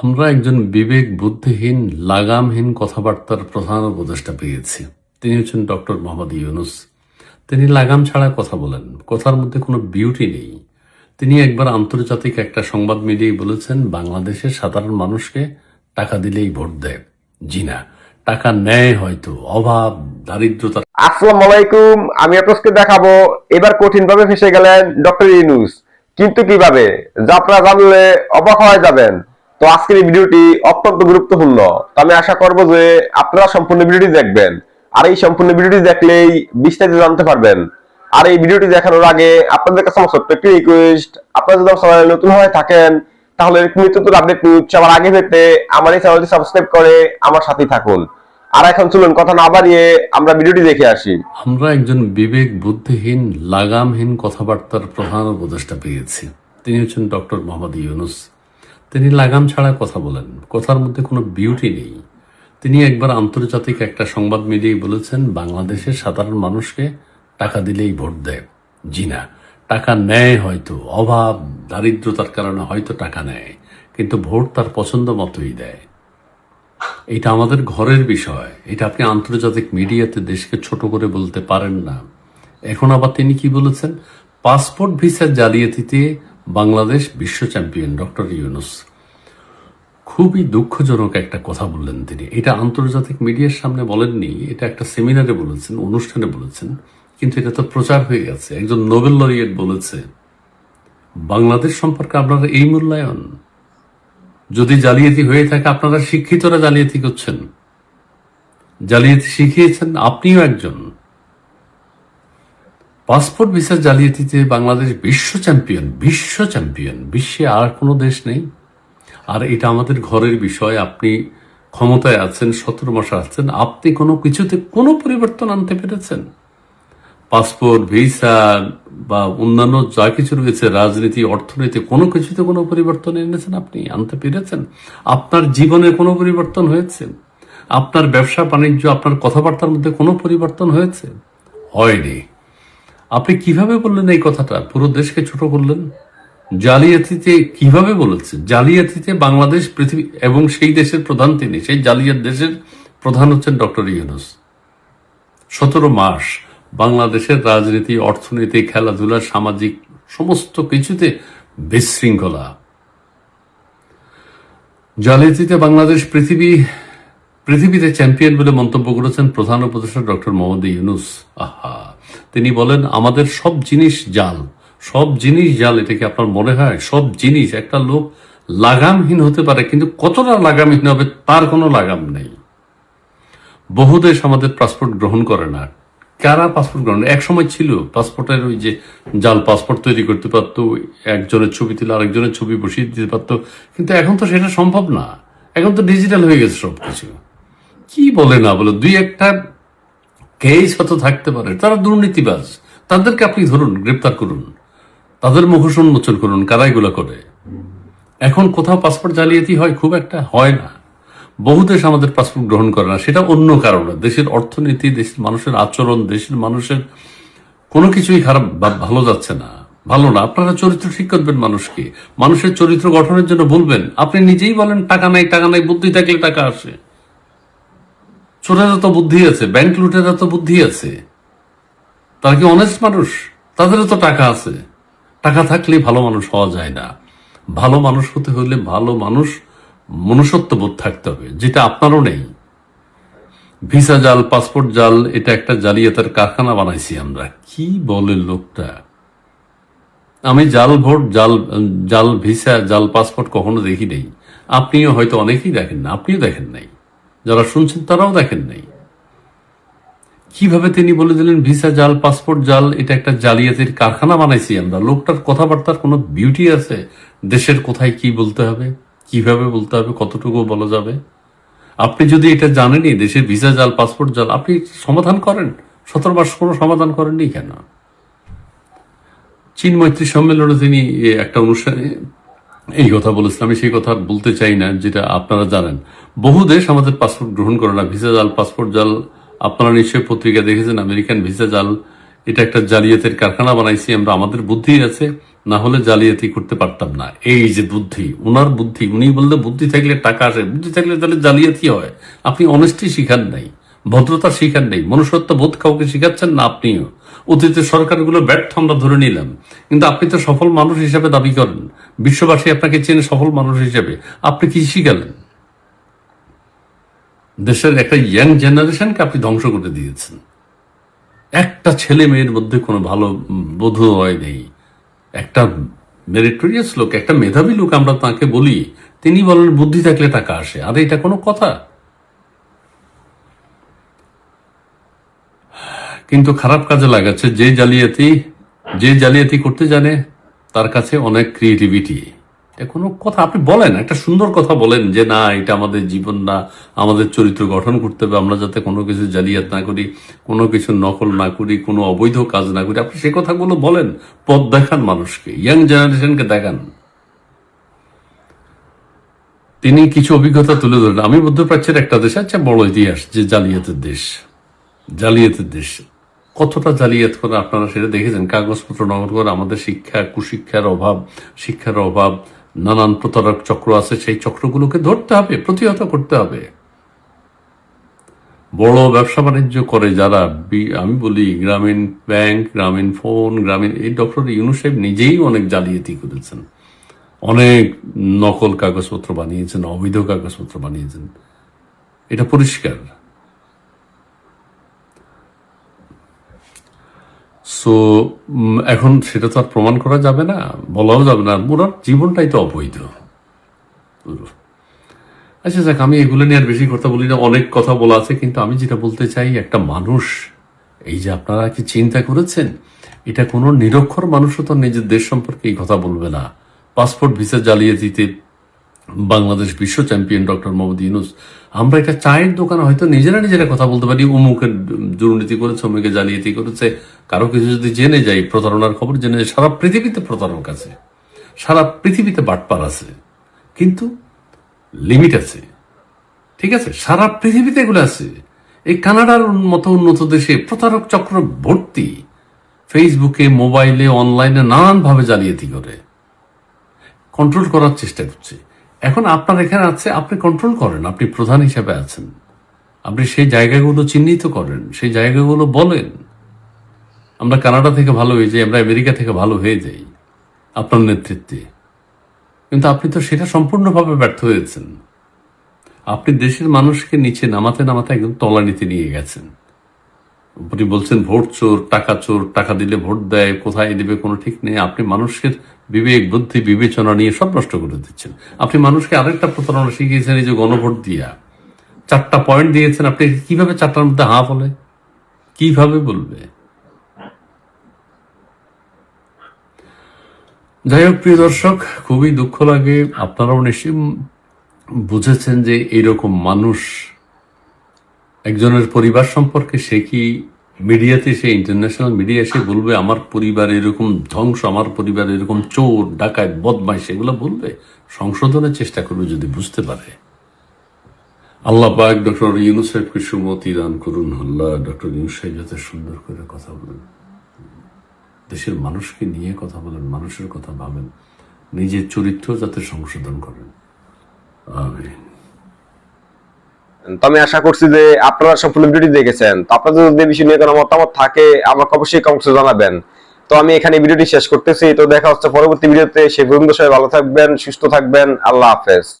আমরা একজন বিবেক বুদ্ধিহীন লাগামহীন কথাবার্তার প্রধান উপদেষ্টা পেয়েছি। তিনি হচ্ছেন ডক্টর মোহাম্মদ ইউনুস। তিনি লাগাম ছাড়া কথা বলেন। কথার মধ্যে কোনো বিউটি নেই। তিনি একবার আন্তর্জাতিক একটা সংবাদ মিডিয়ায় বলেছেন, বাংলাদেশের সাধারণ মানুষকে টাকা দিলেই ভোট দেয়। জি না, টাকা নেয় হয়তো, অভাব, দারিদ্রতা। আসসালামু আলাইকুম, আমি আপনাকে দেখাবো এবার কঠিন ভাবে ফেসে গেলেন ডক্টর ইউনুস। কিন্তু কীভাবে? যা আপনারা জানলে অবাক হয়ে যাবেন। তো আজকের এই ভিডিওটি অত্যন্ত গুরুত্বপূর্ণ। তো আমি আশা করব যে আপনারা সম্পূর্ণ ভিডিওটি দেখবেন। আর এই সম্পূর্ণ ভিডিওটি দেখলেই বিস্তারিত জানতে পারবেন। আর এই ভিডিওটি দেখানোর আগে আপনাদের কাছে আমার ছোট্ট একটি রিকোয়েস্ট আপনারা যদি আমার চ্যানেলে নতুন হয়ে থাকেন, তাহলে নিত্য নতুন আপডেট নিউজ সবার আগে পেতে আমার এই চ্যানেলটি সাবস্ক্রাইব করে আমার সাথেই থাকুন। আর এখন চলুন, কথা না বাড়িয়ে আমরা ভিডিওটি দেখে আসি। আমরা একজন বিবেক বুদ্ধিহীন, লাগামহীন কথাবার্তার প্রধান উপদেষ্টা পেয়েছি। তিনি হচ্ছেন ডক্টর মোহাম্মদ ইউনুস। তিনি লাগাম ছাড়া কথা বলেন। কথার মধ্যে কোনো বিউটি নেই। তিনি একবার আন্তর্জাতিক একটা সংবাদ মিডিয়ায় বলেছেন, বাংলাদেশের সাধারণ মানুষকে টাকা দিলেই ভোট দেয়। জি না, টাকা নেয় হয়তো, অভাব, দারিদ্রতার কারণে হয়তো টাকা নেয়, কিন্তু ভোট তার পছন্দ মতোই দেয়। এটা আমাদের ঘরের বিষয়। এটা আপনি আন্তর্জাতিক মিডিয়াতে দেশকে ছোট করে বলতে পারেন না। এখন আবার তিনি কি বলেছেন? পাসপোর্ট ভিসার জালিয়াতিতে বাংলাদেশ বিশ্ব চ্যাম্পিয়ন ডক্টর ইউনুস। খুবই দুঃখজনক একটা কথা বললেন তিনি। এটা আন্তর্জাতিক মিডিয়ার সামনে বলেননি, এটা একটা সেমিনারে বলেছেন, অনুষ্ঠানে বলেছেন, কিন্তু এটা তো প্রচার হয়ে গেছে। একজন নোবেল লরিয়েট বলেছে, বাংলাদেশ সম্পর্কে আপনারা এই মূল্যায়ন। যদি জালিয়াতি হয়ে থাকে, আপনারা শিক্ষিতরা জালিয়াতি করছেন। জালিয়াতি শিখিয়েছেন আপনিও একজন। পাসপোর্ট ভিসা জালিয়াতিতে বাংলাদেশ বিশ্ব চ্যাম্পিয়ন বিশ্ব চ্যাম্পিয়ন। বিশ্বে আর কোনো দেশ নেই। আর এটা আমাদের ঘরের বিষয়, আপনি ক্ষমতায় আছেন, সতেরো মাসে আছেন, আপনি কোনো কিছুতে কোনো পরিবর্তন আনতে পেরেছেন? পাসপোর্ট, ভিসা বা অন্যান্য যা কিছু রয়েছে, রাজনীতি, অর্থনীতি, কোনো কিছুতে কোনো পরিবর্তন এনেছেন আপনি, আনতে পেরেছেন? আপনার জীবনে কোনো পরিবর্তন হয়েছে? আপনার ব্যবসা, বাণিজ্য, আপনার কথাবার্তার মধ্যে কোনো পরিবর্তন হয়েছে? হয়নি। আপনি কীভাবে বললেন এই কথাটা? পুরো দেশকে ছোট করলেন? জালিয়াতিতে কীভাবে বলেছে জালিয়াতিতে বাংলাদেশ, পৃথিবী এবং সেই দেশের প্রধান তিনি। সেই জালিয়াত দেশের প্রধান হচ্ছেন ডক্টর ইউনুস। সতেরো মাস বাংলাদেশের রাজনীতি, অর্থনীতি, খেলাধুলা, সামাজিক সমস্ত কিছুতে বিশৃঙ্খলা। জালিয়াতিতে বাংলাদেশ, পৃথিবী, পৃথিবীতে চ্যাম্পিয়ন বলে মন্তব্য করেছেন প্রধান উপদেষ্টা ডক্টর মোহাম্মদ ইউনুস। আহা! তিনি বলেন, আমাদের সব জিনিস জাল। সব জিনিস জাল, এটা কি আপনার মনে হয়? সব জিনিস, একটা লোক লাগামহীন হতে পারে, কিন্তু কতটা লাগামহীন হবে তার কোনো লাগাম নেই। বহু দেশ আমাদের পাসপোর্ট গ্রহণ করে না। কারা পাসপোর্ট গ্রহণ? এক সময় ছিল পাসপোর্টের ওই যে জাল পাসপোর্ট তৈরি করতে পারতো, একজনের ছবি তুলে আরেকজনের ছবি বসিয়ে দিতে পারতো, কিন্তু এখন তো সেটা সম্ভব না। এখন তো ডিজিটাল হয়ে গেছে সবকিছু। কি বলে না বলে? দুই একটা কেস হয়তো থাকতে পারে, তারা দুর্নীতিবাজ। তাদেরকে আপনি ধরুন, গ্রেপ্তার করুন। তাদের মুখোশ উন্মোচন করুন কারা এগুলো করে। এখন কোথাও পাসপোর্ট জালিয়াতি হয়, খুব একটা হয় না। বহু দেশ আমাদের পাসপোর্ট গ্রহণ করে না, সেটা অন্য কারণে দেশের অর্থনীতি, দেশের মানুষের আচরণ, দেশের মানুষের কোনো কিছুই খারাপ ভালো যাচ্ছে না। ভালো না, আপনারা চরিত্র ঠিক করবেন মানুষকে। মানুষের চরিত্র গঠনের জন্য বলবেন, আপনি নিজেই বলেন, টাকা নাই টাকা নাই, বুদ্ধি থাকলে টাকা আসে। চোরেরা তো বুদ্ধি আছে ব্যাংক লুটেরা তো বুদ্ধি আছে। তারা কি অনেস্ট মানুষ? তাদেরও তো টাকা আছে। টাকা থাকলে ভালো মানুষ হওয়া যায় না। ভালো মানুষ হতে হলে ভালো মানুষ মনুষ্যত্ব বোধ থাকতে হবে, যেটা আপনারও নেই। ভিসা জাল, পাসপোর্ট জাল, এটা একটা জালিয়াতের কারখানা বানাইছি আমরা। কি বলে লোকটা? আমি জাল ভোট, জাল জাল ভিসা, জাল পাসপোর্ট কখনো দেখি নেই আপনিও হয়তো অনেকেই দেখেন না, আপনিও দেখেন নাই। যারা শুনছেন তারাও দেখেন নাই। কীভাবে তিনি বলে দিলেন, ভিসা জাল, পাসপোর্ট জাল, এটা একটা জালিয়াতির কারখানা বানাইছি আমরা। লোকটার কথাবার্তার কোনো বিউটি আছে? দেশের কোথায় কি বলতে হবে? কীভাবে বলতে হবে? কতটুকু বলা যাবে? আপনি যদি এটা জানেনই দেশের ভিসা জাল, পাসপোর্ট জাল, আপনি সমাধান করেন। সতেরো মাস কোনো সমাধান করেননি কেন? চীন মৈত্রী সম্মেলনে তিনি একটা অনুষ্ঠানে এই কথা বলেছিলাম আমি সেই কথা বলতে চাই না, যেটা আপনারা জানেন। বহু দেশ আমাদের পাসপোর্ট গ্রহণ করে না। ভিসা জাল, পাসপোর্ট জাল, আপনারা নিশ্চয়ই পত্রিকা দেখেছেন, আমেরিকান ভিসা জাল। এটা একটা জালিয়াতের কারখানা বানাইছি, আমরা আমাদের বুদ্ধি আছে। না হলে জালিয়াতি করতে পারতাম না। এই যে বুদ্ধি ওনার বুদ্ধি, উনি বললে বুদ্ধি থাকলে টাকা আসে। বুদ্ধি থাকলে তাহলে জালিয়াতি হয়। আপনি অনেস্টি শিখান নাই, ভদ্রতা শিখান নেই, মনুষ্যত্ব বোধ কাউকে শিখাচ্ছেন না আপনিও। অতীতের সরকারগুলো ব্যর্থ আমরা ধরে নিলাম। কিন্তু আপনি তো সফল মানুষ হিসেবে দাবি করেন। বিশ্ববাসী আপনাকে চেনে সফল মানুষ হিসেবে। আপনি কি শিখালেন? দেশের একটা ইয়াং জেনারেশনকে আপনি ধ্বংস করে দিয়েছেন। একটা ছেলে মেয়ের মধ্যে কোনো ভালো বোধোদয় নেই। একটা মেরিটোরিয়াস লোক, একটা মেধাবী লোক আমরা তাকে বলি, তিনি বলেন, বুদ্ধি থাকলে টাকা আসে। আরে এটা কোনো কথা। কিন্তু খারাপ কাজে লাগাচ্ছে যে জালিয়াতি যে জালিয়াতি করতে জানে তার কাছে অনেক ক্রিয়েটিভিটি কোনো কথা, আপনি বলেন, একটা সুন্দর কথা বলেন যে, না, এটা আমাদের জীবন না, আমাদের চরিত্র গঠন করতে হবে, আমরা যাতে কোনো কিছু জালিয়াত না করি, কোনো কিছু নকল না করি, কোনো অবৈধ কাজ না করি। আপনি সে কথাগুলো বলেন, পথ দেখান মানুষকে ইয়াং জেনারেশনকে দেখান। তিনি কিছু অভিজ্ঞতা তুলে ধরেন আমি মধ্যপ্রাচ্যের একটা দেশ আছে, বড় ইতিহাস, যে জালিয়াতের দেশ জালিয়াতের দেশ। কতটা জালিয়াত করে আপনারা সেটা দেখেছেন? কাগজপত্র নগর করে আমাদের শিক্ষা, কুশিক্ষার অভাব, শিক্ষার অভাব, নানান প্রতারক চক্র আছে, সেই চক্রগুলোকে ধরতে হবে, প্রতিহত করতে হবে। বড় ব্যবসা বাণিজ্য করে যারা আমি বলি গ্রামীণ ব্যাংক, গ্রামীণ ফোন, গ্রামীণ, এই ডক্টর ইউনুসাহেব নিজেই অনেক জালিয়াতি করেছেন। অনেক নকল কাগজপত্র বানিয়েছেন, অবৈধ কাগজপত্র বানিয়েছেন। এটা পরিষ্কার। সো এখন সেটা তো আর প্রমাণ করা যাবে না, বলাও যাবে না। ওনার জীবনটাই তো অবৈধ। আচ্ছা যাক, আমি এগুলো নিয়ে আর বেশি কথা বলি না। অনেক কথা বলা আছে, কিন্তু আমি যেটা বলতে চাই, একটা মানুষ, এই যে আপনারা কি চিন্তা করেছেন? এটা কোনো নিরক্ষর মানুষও তো নিজের দেশ সম্পর্কে এই কথা বলবে না। পাসপোর্ট ভিসা জ্বালিয়ে দিতে বাংলাদেশ বিশ্ব চ্যাম্পিয়ন ডক্টর মোহাম্মদ ইউনুস, আমরা একটা চায়ের দোকানে হয়তো নিজেরা নিজেরা কথা বলতে পারি, অমুকের দুর্নীতি করেছে, অমুকে জালিয়াতি করেছে, কারও কিছু যদি জেনে যাই, প্রতারণার খবর জেনে যাই, সারা পৃথিবীতে প্রতারক আছে, সারা পৃথিবীতে বাটপার আছে, কিন্তু লিমিট আছে, ঠিক আছে? সারা পৃথিবীতে এগুলো আছে। এই কানাডার মতো উন্নত দেশে প্রতারক চক্র ভর্তি, ফেসবুকে, মোবাইলে, অনলাইনে নানানভাবে জালিয়াতি করে। কন্ট্রোল করার চেষ্টা করছে। এখন আপনার এখানে আছে, আপনি কন্ট্রোল করেন, আপনি প্রধান হিসেবে আছেন। আপনি সেই জায়গাগুলো চিহ্নিত করেন, সেই জায়গাগুলো বলেন। আমরা কানাডা থেকে ভালো হয়ে যাই, আমরা আমেরিকা থেকে ভালো হয়ে যাই, আপনার নেতৃত্বে। কিন্তু আপনি তো সেটা সম্পূর্ণভাবে ব্যর্থ হয়েছেন। আপনি দেশের মানুষকে নিচে নামাতে নামাতে একদম তলানিতে নিয়ে গেছেন। আপনি বলছেন ভোট চোর, টাকা চোর, টাকা দিলে ভোট দেয়, কোথায় দিবে কোনো ঠিক নেই। আপনি মানুষের বিবেক, বুদ্ধি, বিবেচনা নিয়ে সব নষ্ট করে দিচ্ছেন। আপনি মানুষকে আরেকটা প্রতারণা শিখিয়েছেন, এই যে গণভোট দিয়া। চারটা পয়েন্ট দিয়েছেন, আপনি কীভাবে চারটার মধ্যে হা বলে? কীভাবে বলবে? যাই হোক, প্রিয় দর্শক, খুবই দুঃখ লাগে। আপনারাও নিশ্চয়ই বুঝেছেন যে এইরকম মানুষ একজনের পরিবার সম্পর্কে সে কি মিডিয়াতে সে ইন্টারন্যাশনাল মিডিয়া এসে বলবে, আমার পরিবার এরকম ধ্বংস, আমার পরিবার এরকম চোর ডাকায় বদমাইশ, এগুলো বলবে। সংশোধনের চেষ্টা করবে যদি বুঝতে পারে। আল্লাহ পাক ডক্টর ইউনুস সাহেবকে সুমতি দান করুন, আল্লাহ ডক্টর ইউনুস সাহেব যাতে সুন্দর করে কথা বলেন। দেশের মানুষকে নিয়ে কথা বলেন, মানুষের কথা ভাবেন, নিজের চরিত্র যাতে সংশোধন করেন। আমিন। তো আমি আশা করছি যে আপনারা সব ভিডিওটি দেখেছেন। তো আপনাদের যদি বিষয় নিয়ে কোনো মতামত থাকে, আমাকে অবশ্যই কমেন্টসে জানাবেন। তো আমি এখানে ভিডিওটি শেষ করতেছি। তো দেখা হচ্ছে পরবর্তী ভিডিওতে সে পর্যন্ত সবাই ভালো থাকবেন, সুস্থ থাকবেন। আল্লাহ হাফেজ।